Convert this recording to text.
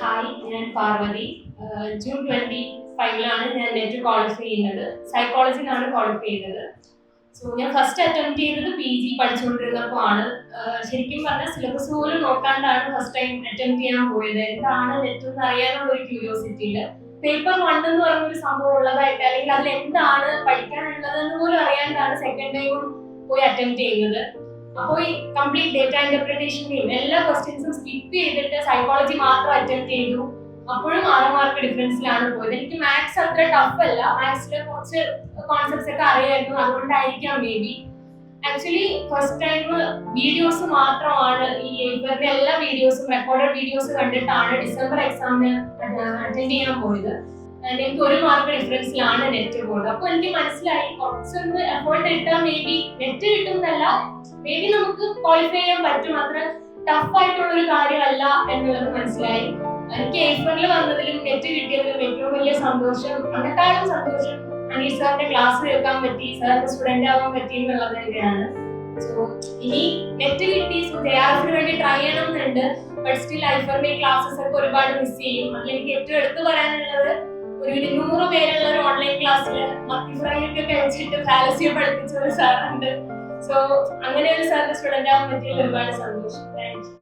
Hi ഞാൻ Parvathi. June twenty ഫൈവിലാണ് ഞാൻ NET qualify ചെയ്യുന്നത്. സൈക്കോളജിയിലാണ് ക്വാളിഫൈ ചെയ്തത് സോ ഞാൻ ഫസ്റ്റ് അറ്റംപ്റ്റ് ചെയ്തത് പി ജി പഠിച്ചുകൊണ്ടിരുന്നപ്പോൾ ആണ് ശരിക്കും പറഞ്ഞാൽ സിലബസ് പോലും നോക്കാണ്ടാണ് ഫസ്റ്റ് ടൈം അറ്റംപ്റ്റ് ചെയ്യാൻ പോയത്. എന്താണ് നെറ്റ് എന്ന് അറിയാനുള്ള ഒരു ക്യൂരിയോസിറ്റിയിൽ പേപ്പർ വൺ എന്ന് പറഞ്ഞൊരു സംഭവം ഉള്ളതായിട്ട് അല്ലെങ്കിൽ അതിൽ എന്താണ് പഠിക്കാനുള്ളതെന്ന് പോലും അറിയാണ്ടാണ് സെക്കൻഡ് ടൈമും പോയി അറ്റംപ്റ്റ് ചെയ്യുന്നത്. അപ്പോൾ ഈ കംപ്ലീറ്റ് ഡേറ്റ ഇന്റർപ്രിട്ടേഷന്റെയും എല്ലാ ക്വസ്റ്റ്യൻസും സ്കിപ്പ് ചെയ്തിട്ട് സൈക്കോളജി മാത്രം അറ്റൻഡ് ചെയ്തു. അപ്പോഴും ആറ് മാർക്ക് ഡിഫറൻസിലാണ് പോയത്. എനിക്ക് മാത്സ് അത്ര ടഫ് അല്ല. മാത്സിലെ കുറച്ച് കോൺസെപ്റ്റ്സ് ഒക്കെ അറിയായിരുന്നു. അതുകൊണ്ടായിരിക്കാം maybe actually first time videos മാത്രമാണ് ഈ ഇവരുടെ എല്ലാ വീഡിയോസും റെക്കോർഡഡ് വീഡിയോസ് കണ്ടിട്ടാണ് ഡിസംബർ എക്സാമിന് അറ്റൻഡ് ചെയ്യാൻ പോയത്. എനിക്ക് ഒരു മാർക്ക് ഡിഫറൻസിലാണ് നെറ്റ് പോകുന്നത് അപ്പൊ എനിക്ക് മനസ്സിലായി കുറച്ചൊന്ന് എഫേർട്ട് ഇട്ടാൽ മേ ബി നെറ്റ് കിട്ടുന്നതല്ല മേ ബി നമുക്ക് ക്വാളിഫൈ ചെയ്യാൻ പറ്റും. അത്ര ടഫ് ആയിട്ടുള്ള ഒരു കാര്യമല്ല എന്നുള്ളത് മനസ്സിലായി. എനിക്ക് ഏപ്രിലിൽ വന്നതിലും നെറ്റ് കിട്ടിയതിലും ഏറ്റവും വലിയ സന്തോഷം അതിനേക്കാളും സന്തോഷം അനീഷ് സാറിന്റെ ക്ലാസ് കേൾക്കാൻ പറ്റി സാറിന്റെ സ്റ്റുഡന്റ് ആവാൻ പറ്റി എന്നുള്ളത് തന്നെയാണ്. സോ ഇനി നെറ്റ് കിട്ടി. സോ ജയാസിന് വേണ്ടി ട്രൈ ചെയ്യണം എന്നുണ്ട്. ബട്ട് സ്റ്റിൽ ഐഫറിന്റെ ക്ലാസ്സസ് ഒക്കെ ഒരുപാട് മിസ് ചെയ്യും. അതിൽ എനിക്ക് ഏറ്റവും എടുത്തു പറയാനുള്ളത് ക്ലാസ്സിൽ മത്തി ഫ്രൈ ഒക്കെ കഴിച്ചിട്ട് ഫാലസിയെ പഠിപ്പിച്ച ഒരു സാറുണ്ട്. സോ അങ്ങനെ ഒരു സാറിന്റെ സ്റ്റുഡന്റ് ആവാൻ പറ്റിയ ഒരുപാട് സന്തോഷം. Thank you